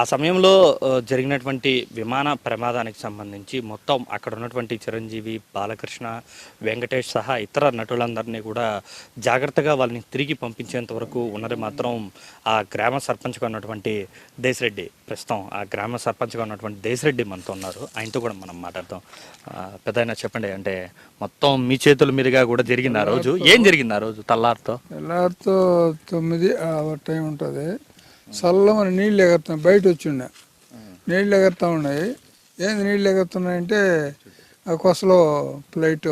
ఆ సమయంలో జరిగినటువంటి విమాన ప్రమాదానికి సంబంధించి మొత్తం అక్కడ ఉన్నటువంటి చిరంజీవి బాలకృష్ణ వెంకటేష్ సహా ఇతర నటులందరినీ కూడా జాగ్రత్తగా వాళ్ళని తిరిగి పంపించేంత వరకు ఉన్నది మాత్రం ఆ గ్రామ సర్పంచ్గా ఉన్నటువంటి దేశరెడ్డి. ప్రస్తుతం ఆ గ్రామ సర్పంచ్గా ఉన్నటువంటి దేశరెడ్డి మనతో ఉన్నారు. ఆయనతో కూడా మనం మాట్లాడతాం పెద్ద చెప్పండి అంటే మొత్తం మీ చేతుల మీదుగా కూడా జరిగింది ఆ రోజు. ఏం జరిగింది ఆ రోజు? తల్లారితో. తెల్లారితో తొమ్మిది టైం ఉంటుంది. చల్లమని నీళ్ళు ఎగురుతున్నాయి బయట వచ్చిండే. నీళ్ళు ఎగురుతా ఉన్నాయి. ఏంది నీళ్ళు ఎగురుతున్నాయంటే ఆ కొసలో ఫ్లైట్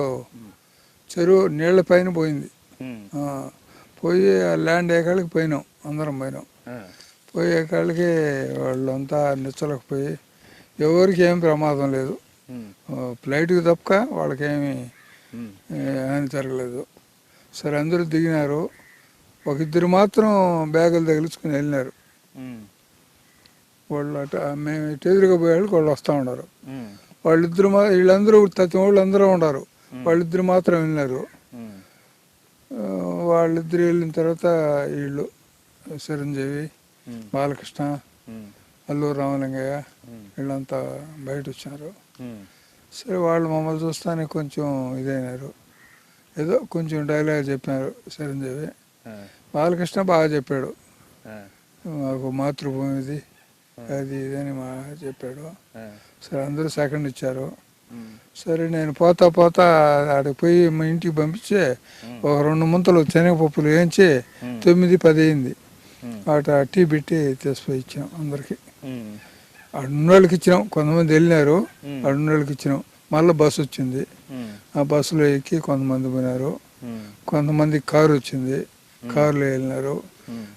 చెరువు నీళ్ళ పైన పోయింది. పోయి ఆ ల్యాండ్ ఎక్కడికి పోయినాం అందరం పోయినాం. పోయే కాళ్ళకి వాళ్ళంతా నిచ్చలేకపోయి ఎవరికి ఏం ప్రమాదం లేదు. ఫ్లైట్కి తప్పక వాళ్ళకేమి హాని జరగలేదు. సరే అందరూ దిగినారు. ఒక ఇద్దరు మాత్రం బ్యాగులు తగిలించుకుని వెళ్ళినారు. వాళ్ళు అట మేము ఇటు ఎదురుగా పోయేవాళ్ళకి వాళ్ళు వస్తూ ఉన్నారు. వాళ్ళిద్దరు మా వీళ్ళందరూ వాళ్ళు అందరూ ఉన్నారు. వాళ్ళిద్దరు మాత్రం వెళ్ళినారు వాళ్ళిద్దరు వెళ్ళిన తర్వాత వీళ్ళు చిరంజీవి బాలకృష్ణ అల్లూరు రామలింగయ్య వీళ్ళంతా బయట వచ్చినారు సరే వాళ్ళు మమ్మల్ని చూస్తానే కొంచెం ఇదైనారు. ఏదో కొంచెం డైలాగ్ చెప్పినారు చిరంజీవి. బాలకృష్ణ బాగా చెప్పాడు. మాకు మాతృభూమి ఇది అది ఇది అని మా చెప్పాడు. సరే అందరూ సెకండ్ ఇచ్చారు. సరే నేను పోతా పోతా ఆడికి పోయి మా ఇంటికి పంపించి ఒక రెండు ముంతలు శనగపప్పులు వేయించి తొమ్మిది పది అయింది. అటు టీ పెట్టి తీసుకుపోయి ఇచ్చాం అందరికి. అన్నోళ్ళకి ఇచ్చినాం కొంతమంది వెళ్ళినారు అన్నోళ్ళకి ఇచ్చినాం. మళ్ళీ బస్సు వచ్చింది. ఆ బస్సులో ఎక్కి కొంతమంది పోయినారు. కొంతమంది కారు వచ్చింది. కారులో వెళ్ళినారు.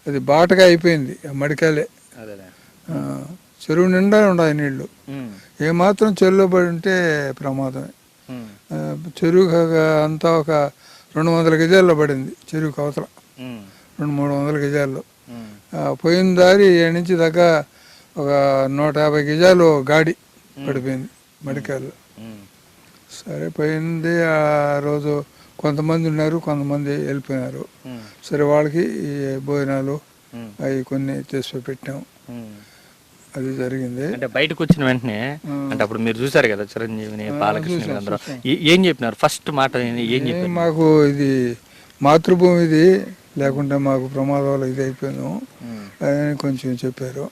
అది బాటగా అయిపోయింది ఆ, చెరువు నిండా ఉన్నాయి నీళ్ళు. ఏమాత్రం చెరువులో పడి ఉంటే ప్రమాదమే. చెరువు అంతా ఒక రెండు వందల గజాల్లో పడింది చెరువు కవతల. రెండు మూడు వందల గజాల్లో. పోయిన దారి నుంచి దాకా ఒక నూట యాభై గజాలు గాడి పడిపోయింది మడికాయలు సరే పోయింది ఆ రోజు కొంతమంది ఉన్నారు కొంతమంది వెళ్ళిపోయినారు. సరే వాళ్ళకి ఈ భోజనాలు అవి కొన్ని పెట్టాం. అది జరిగింది. అంటే బయటకు వచ్చిన వెంటనే అంటే అప్పుడు మీరు చూసారు కదా చిరంజీవిని బాలకృష్ణ అందరూ ఏం చెప్పినారు? ఫస్ట్ మాట? ఏం చెప్పారు? మాకు ఇది మాతృభూమి ఇది లేకుంటే మాకు ప్రమాదాలు ఇది అయిపోయాను అని కొంచెం చెప్పారు.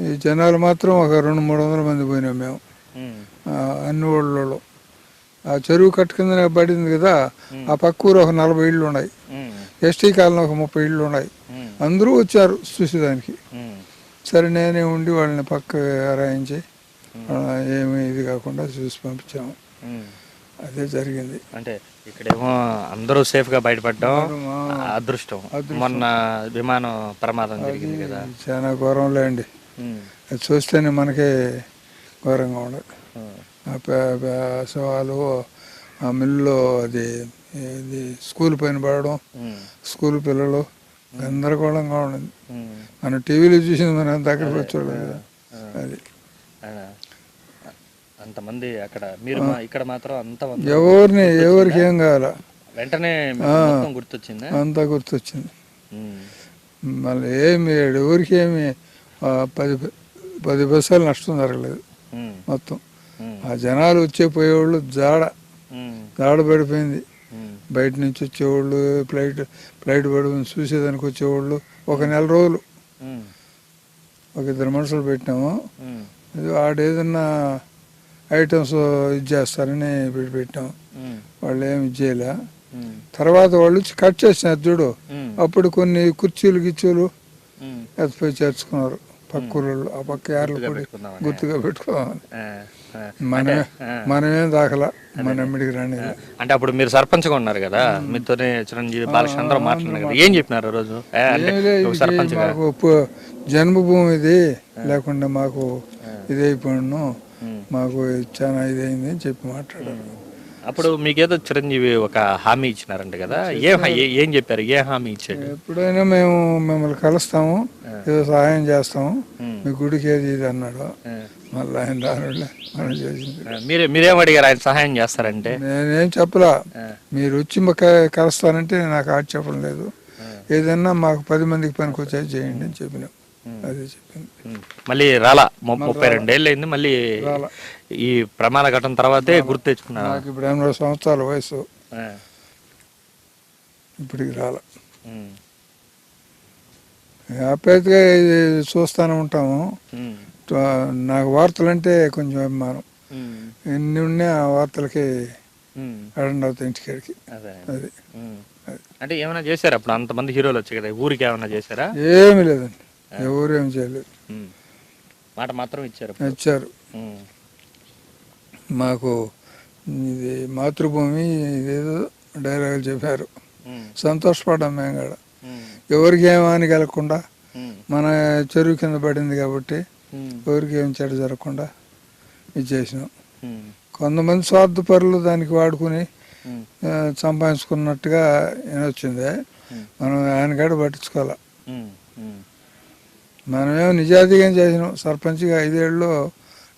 ఈ జనాలు మాత్రం ఒక రెండు మూడు వందల మంది పోయినాం మేము. అన్ని ఊళ్ళలో. ఆ చెరువు కట్టు కింద పడింది కదా ఆ పక్క ఊరు ఒక నలభై ఇళ్ళు ఉన్నాయి. ఎస్టీ కాలనీ ఒక ముప్పై ఇళ్ళు ఉన్నాయి. అందరూ వచ్చారు చూసేదానికి. సరే నేనే ఉండి వాళ్ళని పక్క రాయించి ఏమి ఇది కాకుండా చూసి పంపించాము. అదే జరిగింది. అంటే ఇక్కడేమో అందరూ సేఫ్గా బయటపడడం. అదృష్టం. మొన్న విమానం ప్రమాదం జరిగింది కదా. చాలా ఘోరంలే అండి అది చూస్తేనే మనకే ఘోరంగా ఉండదు. ఉమ్, ఆ మిల్లులో అది ఇది స్కూల్ పైన పడడం స్కూల్ పిల్లలు గందరగోళంగా ఉండదు. మనం టీవీలో చూసింది మనం దగ్గరకు వచ్చేవాళ్ళం కదా. అది. అంతమంది అక్కడ మీరు ఇక్కడ మాత్రం అంతమంది ఎవరిని ఎవరికి ఏం కావాలా? వెంటనే గుర్తొచ్చిందా? అంతా గుర్తొచ్చింది. మళ్ళీ ఏమి ఎవరికి ఏమి పది పది పైసలు నష్టం జరగలేదు. మొత్తం. ఆ జనాలు వచ్చే పోయేవాళ్ళు జాడ జాడ పడిపోయింది. బయట నుంచి వచ్చేవాళ్ళు ఫ్లైట్ ఫ్లైట్ పడిపోయింది చూసేదానికి వచ్చేవాళ్ళు ఒక నెల రోజులు. ఒక ఇద్దరు మనుషులు పెట్టినాము ఉమ్, ఇది ఆడ ఏదన్నా ఐటమ్స్ ఇది చేస్తారని పెట్టి వాళ్ళు ఏమి ఇది చేయలే ఉమ్, తర్వాత వాళ్ళు కట్ చేసినారు చూడు. అప్పుడు కొన్ని కుర్చీలు గిచ్చీలు. ఎత్తిపోయి చేర్చుకున్నారు. పక్క ఊళ్ళో ఆ పక్క యార్లు కూడా. గుర్తుగా పెట్టుకోవాలి. మనమే దాఖలా మన ఎమ్మిడికి రాని అంటే అప్పుడు మీరు సర్పంచ్గా ఉన్నారు కదా మీతోనే చిరంజీవి బాలకృష్ణ అందరూ మాట్లాడినారు కదా. ఏం చెప్పినారు రోజు? సర్పంచ్గా? పు- జన్మభూమి ఇది లేకుండా మాకు ఇది అయిపోయాను ఉమ్. మాకు చాలా ఇదైంది అని చెప్పి మాట్లాడారు. అప్పుడు మీకేదో చిరంజీవి ఒక హామీ ఇచ్చినారంట కదా. ఏ ఏ- చెప్పారు? ఏ హామీ ఇచ్చాడు? ఎప్పుడైనా మేము మిమ్మల్ని కలుస్తాము ఏదో సహాయం చేస్తాము. మీ గుడికి ఏది ఇది అన్నాడు. మళ్ళీ ఆయన దానిలో మనం చేసింది. ఆ, మీరే మీరేం అడిగారు? ఆయన సహాయం చేస్తారంటే? నేనేం చెప్పలా. మీరు వచ్చి కలుస్తానంటే నాకు ఆట చెప్పడం లేదు. ఏదన్నా మాకు పది మందికి పనికి వచ్చేది చేయండి అని చెప్పినాం. అది చెప్పింది. మళ్ళీ రాలా? ముప్పై రెండేళ్ళు అయింది మళ్ళీ. ఈ ప్రమాద ఘటన తర్వాతే గుర్తు తెచ్చుకున్నాను నాకు ఇప్పుడు ఎనభై సంవత్సరాల వయసు ఇప్పటికి రాల ఆప్యాయతగా చూస్తూనే ఉంటాము నాకు వార్తలు అంటే కొంచెం అభిమానం ఎన్ని ఉన్నా ఆ వార్తలకి అటెండ్ అవుతాయి ఇంటికాడికి అదే. అంటే ఏమైనా చేశారా అప్పుడు అంతమంది హీరోలు వచ్చాయి కదా ఊరికి ఏమైనా చేశారా ఏమీ లేదండి ఎవరు ఏం చేయలేదు. మాట మాత్రం ఇచ్చారు ఇచ్చారు. మాకు ఇది మాతృభూమి ఇదేదో డైలాగులు చెప్పారు. సంతోషపడ్డాం మేము కూడా. ఎవరికి ఏం హాని కలగకుండా. మన చెరువు కింద పడింది కాబట్టి. ఎవరికి ఏం చెడు జరగకుండా ఇది చేసినాం. కొంతమంది స్వార్థపరులు దానికి వాడుకుని సంపాదించుకున్నట్టుగా వచ్చింది మనం ఆయన కాడ పట్టించుకోవాలి. మనమేమో నిజాయితీగా చేసినాం సర్పంచ్గా ఐదేళ్ళు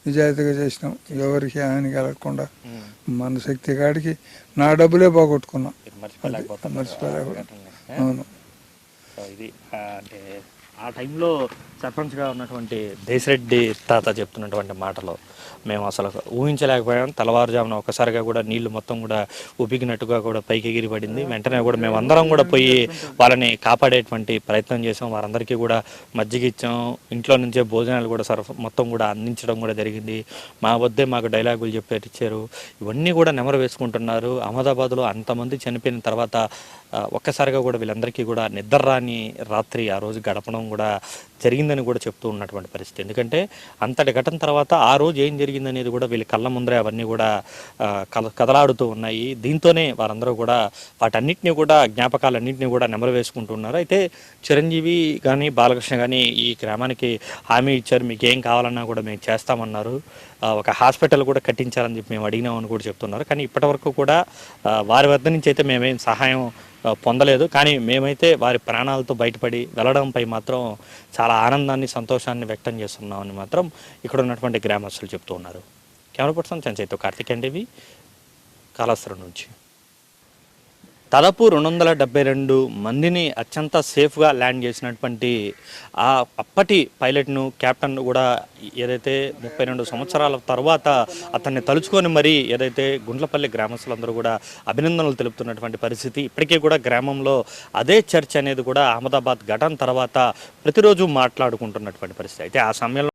నిజాయితీగా చేసినాం ఎవరికి హాని కలగకుండా. మన శక్తి కాడికి నా డబ్బులే పోగొట్టుకున్నాం. ఘటనని. అవును ఇది అంటే ఆ టైంలో సర్పంచ్గా ఉన్నటువంటి దేశరెడ్డి తాత చెప్తున్నటువంటి మాటలు మేము అసలు ఊహించలేకపోయాం. తెల్లవారుజామున ఒక్కసారిగా కూడా నీళ్ళు మొత్తం కూడా ఉబికినట్టుగా కూడా పైకి ఎగిరి పడింది వెంటనే కూడా మేము అందరం కూడా పోయి వాళ్ళని కాపాడేటువంటి ప్రయత్నం చేసాం. వారందరికీ కూడా మజ్జిగ ఇచ్చాం. ఇంట్లో నుంచే భోజనాలు కూడా సరఫ మొత్తం కూడా అందించడం కూడా జరిగింది. మా వద్దే మాకు డైలాగులు చెప్పేటి ఇచ్చారు. ఇవన్నీ కూడా నెమరు వేసుకుంటున్నారు. అహ్మదాబాద్లో అంతమంది చనిపోయిన తర్వాత ఒక్కసారిగా కూడా వీళ్ళందరికీ కూడా నిద్ర రాని రాత్రి ఆ రోజు గడపడం కూడా జరిగిందని కూడా చెప్తూ ఉన్నటువంటి పరిస్థితి. ఎందుకంటే అంతటి ఘటన తర్వాత ఆ రోజు ఏం జరిగిందనేది కూడా వీళ్ళ కళ్ళ ముందరే అవన్నీ కూడా కదలాడుతూ ఉన్నాయి. దీంతోనే వారందరూ కూడా వాటన్నిటిని కూడా జ్ఞాపకాలన్నింటినీ కూడా నెమరు వేసుకుంటున్నారు అయితే చిరంజీవి కానీ బాలకృష్ణ కానీ ఈ గ్రామానికి హామీ ఇచ్చారు. మీకు ఏం కావాలన్నా కూడా మేము చేస్తామన్నారు. ఒక హాస్పిటల్ కూడా కట్టించాలని చెప్పి మేము అడిగినామని కూడా చెప్తున్నారు. కానీ ఇప్పటివరకు కూడా వారి వద్ద నుంచి అయితే మేమేం సహాయం పొందలేదు. కానీ మేమైతే వారి ప్రాణాలతో బయటపడి వెళ్ళడంపై మాత్రం చాలా ఆనందాన్ని సంతోషాన్ని వ్యక్తం చేస్తున్నామని మాత్రం ఇక్కడ ఉన్నటువంటి గ్రామస్తులు చెప్తూ ఉన్నారు. కెమెరా పర్సన్ చంచయ్యతో కార్తిక్ అండి. కాళాస్త్రం నుంచి. దాదాపు రెండు వందల డెబ్బై రెండు మందిని అత్యంత సేఫ్గా ల్యాండ్ చేసినటువంటి ఆ అప్పటి పైలట్ను కెప్టెన్ కూడా ఏదైతే ముప్పై రెండు సంవత్సరాల తర్వాత అతన్ని తలుచుకొని మరీ ఏదైతే గుండ్లపల్లి గ్రామస్తులందరూ కూడా అభినందనలు తెలుపుతున్నటువంటి పరిస్థితి ఇప్పటికీ కూడా గ్రామంలో అదే చర్చ్ అనేది కూడా అహ్మదాబాద్ ఘటన తర్వాత ప్రతిరోజు మాట్లాడుకుంటున్నటువంటి పరిస్థితి. అయితే ఆ సమయంలో